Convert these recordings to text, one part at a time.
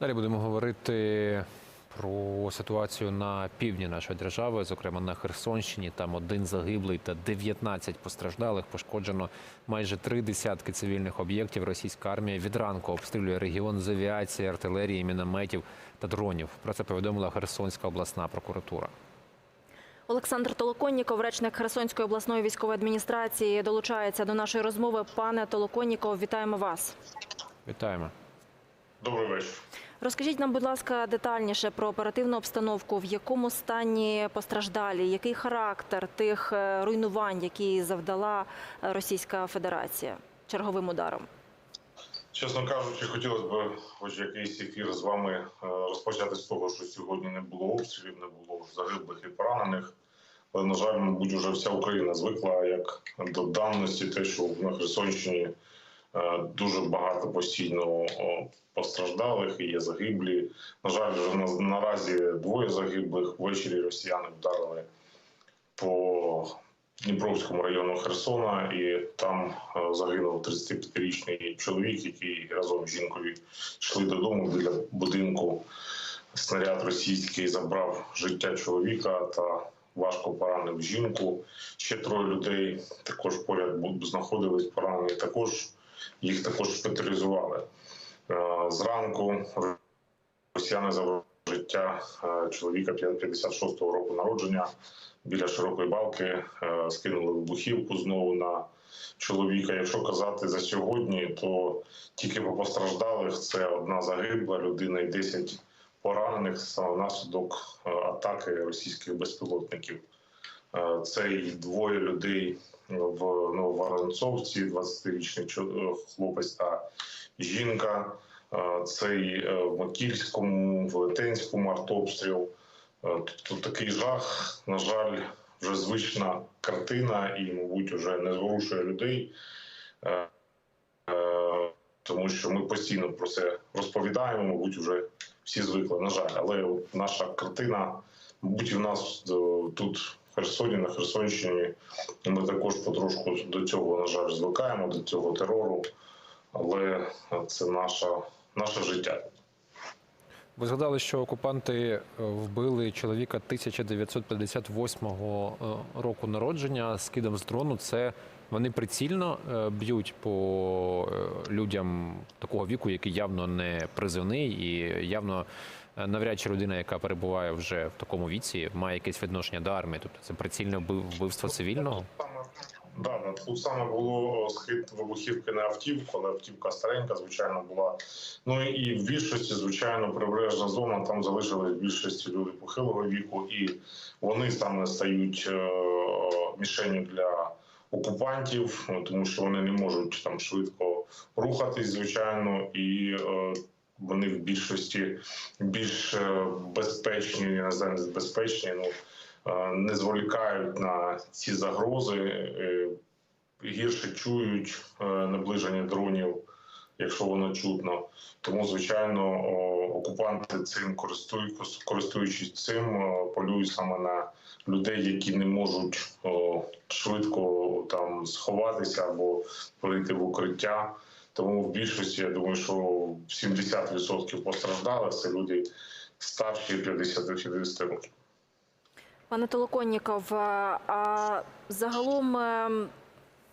Далі будемо говорити про ситуацію на півдні нашої держави, зокрема на Херсонщині. Там один загиблий та 19 постраждалих. Пошкоджено майже три десятки цивільних об'єктів. Російська армія від ранку обстрілює регіон з авіації, артилерії, мінометів та дронів. Про це повідомила Херсонська обласна прокуратура. Олександр Толоконніков, речник Херсонської обласної військової адміністрації, долучається до нашої розмови. Пане Толоконніков, вітаємо вас. Вітаємо. Добрий вечір. Розкажіть нам, будь ласка, детальніше про оперативну обстановку, в якому стані постраждалі, який характер тих е, руйнувань, які завдала е, Російська Федерація черговим ударом. Чесно кажучи, хотілося б хоч якийсь ефір з вами е, розпочати з того, що сьогодні не було обстрілів, не було загиблих і поранених. Але, на жаль, мабуть, вже вся Україна звикла як до давності, те, що на Херсонщині дуже багато постійно постраждалих і є загиблі. На жаль, вже наразі двоє загиблих. Ввечері росіяни вдарили по Дніпровському району Херсона, і там е, загинув 35-річний чоловік, який разом з жінкою йшли додому біля будинку. Снаряд російський забрав життя чоловіка та важко поранив жінку. Ще троє людей також поряд знаходились поранені. Також їх також шпиталізували. Е, Зранку росіяни забрали життя е, чоловіка 56-го року народження біля широкої балки, е, скинули вибухівку знову на чоловіка. Якщо казати за сьогодні, то тільки по постраждалих це одна загибла людина і 10 поранених внаслідок атаки російських безпілотників. Це і двоє людей в Нововоронцовці, 20-річний чо- е, хлопець та жінка. Е, Це і е, в Макільському, в Летенському артобстріл. Е, Тут такий жах, на жаль, вже звична картина і, мабуть, вже не зворушує людей, тому що ми постійно про це розповідаємо, мабуть, вже всі звикли, на жаль. Але наша картина, мабуть, і в нас тут, Херсоні, на Херсонщині, ми також потрошку до цього, на жаль, звикаємо, до цього терору, але це наша, наше життя. Ви згадали, що окупанти е, вбили чоловіка 1958 е, року народження з кидом з дрону. Це вони прицільно е, б'ють по е, людям такого віку, який явно не призивний, і явно е, навряд чи людина, яка перебуває вже в такому віці, має якесь відношення до армії. Тобто це прицільне вбив- вбивство цивільного. Да, да, тут саме було схід вибухівки на автівку, але автівка старенька, звичайно, була. Ну і в більшості, звичайно, прибережна зона там залишились в більшості люди похилого віку, і вони саме стають мішенню для окупантів, ну, тому що вони не можуть там швидко рухатись, звичайно, і е, вони в більшості більш е, безпечні, я не знаю, безпечні. Ну е, не зволікають на ці загрози, е, гірше чують е, наближення дронів, якщо воно чутно. Тому, звичайно, окупанти цим користують, користуючись цим, полюють саме на людей, які не можуть швидко там сховатися або прийти в укриття. Тому в більшості я думаю, що 70% постраждалих це люди старші 50-60 років. Пане Толоконніков, а загалом е,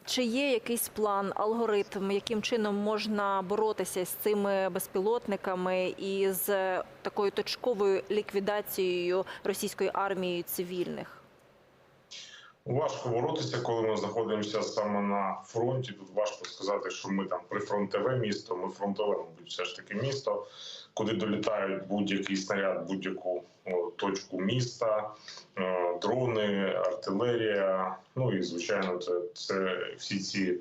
чи є якийсь план, алгоритм, яким чином можна боротися з цими безпілотниками і з такою точковою ліквідацією російської армії цивільних? Важко боротися, коли ми знаходимося саме на фронті. Тут важко сказати, що ми там прифронтове місто. Ми фронтове, мабуть, все ж таки місто, куди долітають будь-який снаряд, будь-яку точку міста, дрони, артилерія. Ну і звичайно, це, це всі ці е,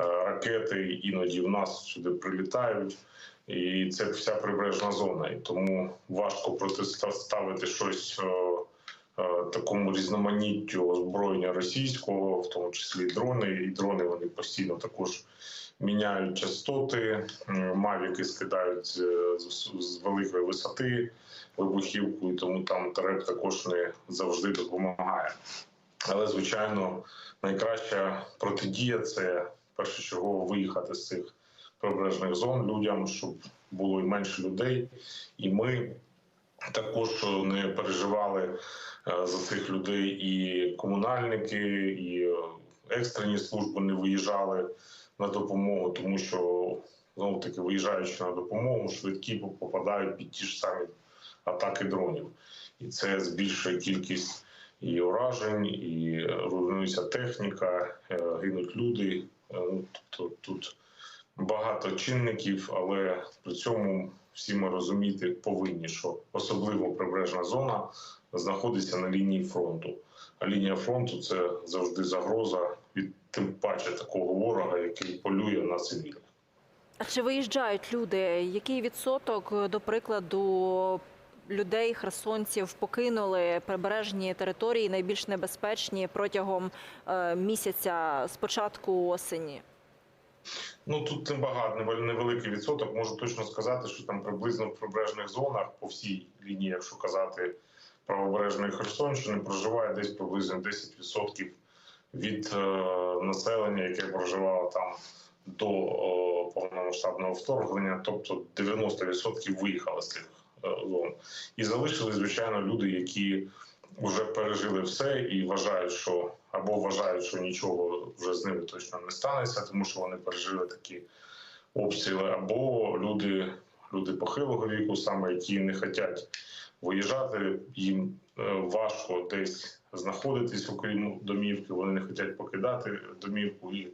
ракети іноді в нас сюди прилітають. І це вся прибережна зона, і тому важко протиставити щось такому різноманіттю озброєння російського, в тому числі дрони. І дрони вони постійно також міняють частоти. Мавіки скидають з, з, великої висоти вибухівку, і тому там ТРЕП також не завжди допомагає. Але звичайно, найкраща протидія це першочергово виїхати з цих прибережних зон людям, щоб було і менше людей, і ми також не переживали е, за цих людей. І комунальники, і е, екстрені служби не виїжджали на допомогу, тому що знову таки виїжджаючи на допомогу, швидкі попадають під ті ж самі атаки дронів, і це збільшує кількість і уражень, і руйнується техніка, е, гинуть люди. Е, ну, Тобто тут багато чинників, але при цьому всі ми розуміти повинні, що особливо прибережна зона знаходиться на лінії фронту. А лінія фронту це завжди загроза від тим паче такого ворога, який полює на цивільних. А чи виїжджають люди? Який відсоток, до прикладу, людей, херсонців покинули прибережні території найбільш небезпечні протягом е, місяця з початку осені? Ну тут небагато, невел- невеликий відсоток. Можу точно сказати, що там приблизно в прибережних зонах по всій лінії, якщо казати правобережної Херсонщини, проживає десь приблизно 10% від е, населення, яке проживало там до е, повномасштабного вторгнення, тобто 90% виїхали з цих е, зон. І залишили, звичайно, люди, які вже пережили все і вважають, що або вважають, що нічого вже з ними точно не станеться, тому що вони пережили такі обстріли, або люди, люди похилого віку, саме які не хочуть виїжджати, їм е, важко десь знаходитись, окрім домівки. Вони не хочуть покидати домівку і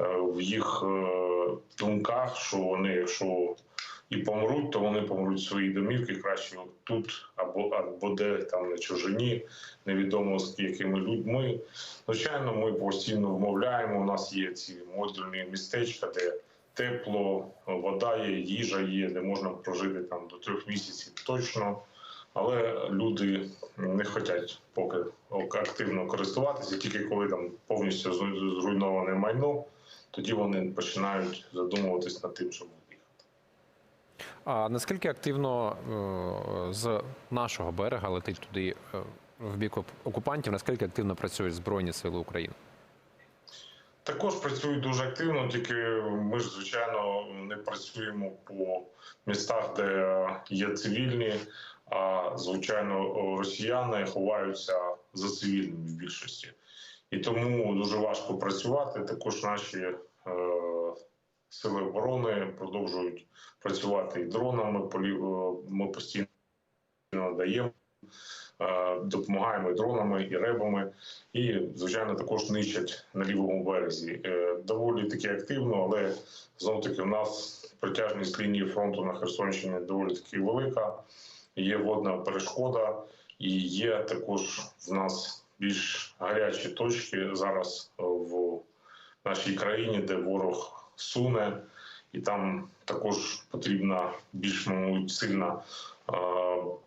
е, в їх е, думках, що вони, якщо і помруть, то вони помруть в своїй домівці краще тут або або де там на чужині, невідомо з якими людьми. Звичайно, ми постійно вмовляємо. У нас є ці модульні містечка, де тепло, вода є, їжа є, де можна прожити там до трьох місяців точно. Але люди не хочуть поки активно користуватися, тільки коли там повністю зруйноване майно, тоді вони починають задумуватись над тим, щоб виїхати. А наскільки активно е, з нашого берега летить туди е, в бік окупантів? Наскільки активно працюють Збройні Сили України? Також працюють дуже активно, тільки ми ж звичайно не працюємо по містах, де є цивільні. А звичайно, росіяни ховаються за цивільними в більшості, і тому дуже важко працювати. Також наші е, сили оборони продовжують працювати і дронами. полі- е, Ми постійно надаємо, допомагаємо і дронами, і ребами. І, звичайно, також нищать на лівому березі. Е, Доволі таки активно, але знов таки в нас протяжність лінії фронту на Херсонщині доволі таки велика. Є водна перешкода, і є також в нас більш гарячі точки зараз е, в нашій країні, де ворог суне, і там також потрібна більш мабуть, сильна е,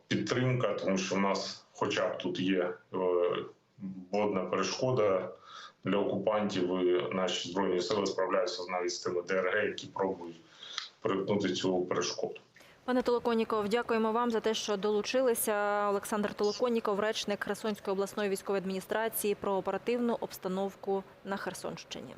підтримка, тому що в нас, хоча б тут є е, водна перешкода для окупантів, і наші збройні сили справляються навіть з тими ДРГ, які пробують перетнути цю перешкоду. Пане Толоконніков, дякуємо вам за те, що долучилися. Олександр Толоконніков, речник Херсонської обласної військової адміністрації про оперативну обстановку на Херсонщині.